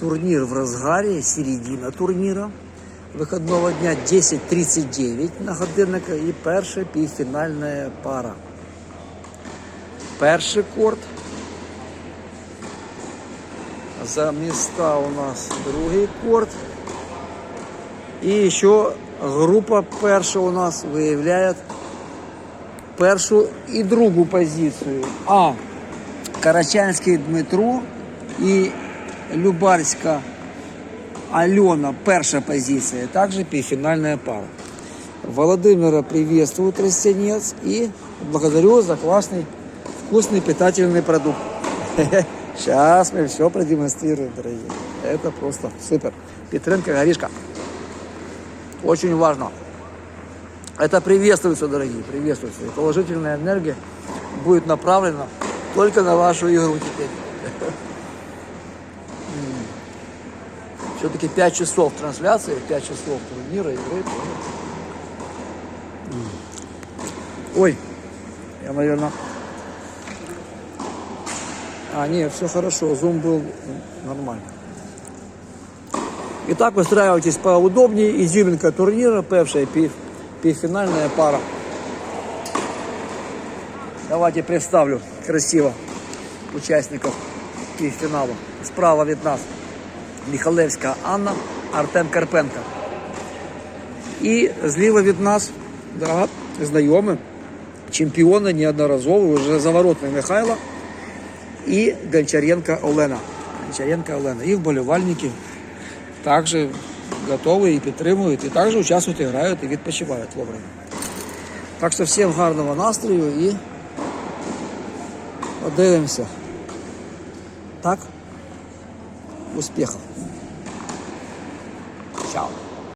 Турнир в разгаре, середина турнира. Виходного дня 10.39 на годинника і перша півфінальна пара. Перший корт. За места у нас другий корт. І ще група перша у нас виявляє першу і другу позицію. А Карачанський Дмитро і Любарська Алена, перша позиция, также півфінальная пара. Володимира приветствую, Тростянец, и благодарю за классный, вкусный, питательный продукт. Сейчас мы все продемонстрируем, дорогие. Это просто супер. Петренко, горишка. Очень важно. Это приветствуется, дорогие, приветствуется. И положительная энергия будет направлена только на вашу игру теперь. Все-таки 5 часов трансляции, 5 часов турнира, игры. Ой, я, наверное... А, нет, все хорошо, зум был нормально. Итак, выстраивайтесь поудобнее. Изюминка турнира, певшая пив, півфінальная пара. Давайте представлю красиво участников півфіналу. Справа від нас Михалевська Анна, Артем Карпенко. І зліва від нас да, знайомі, чемпіони неодноразові, вже заворотний Михайло і Гончаренко Олена. Гончаренко Олена. Їх болівальники також готові і підтримують, і також участвують, і грають, і відпочивають вовремя. Так що всім гарного настрою і подивимося. Так? Успехов. Чао.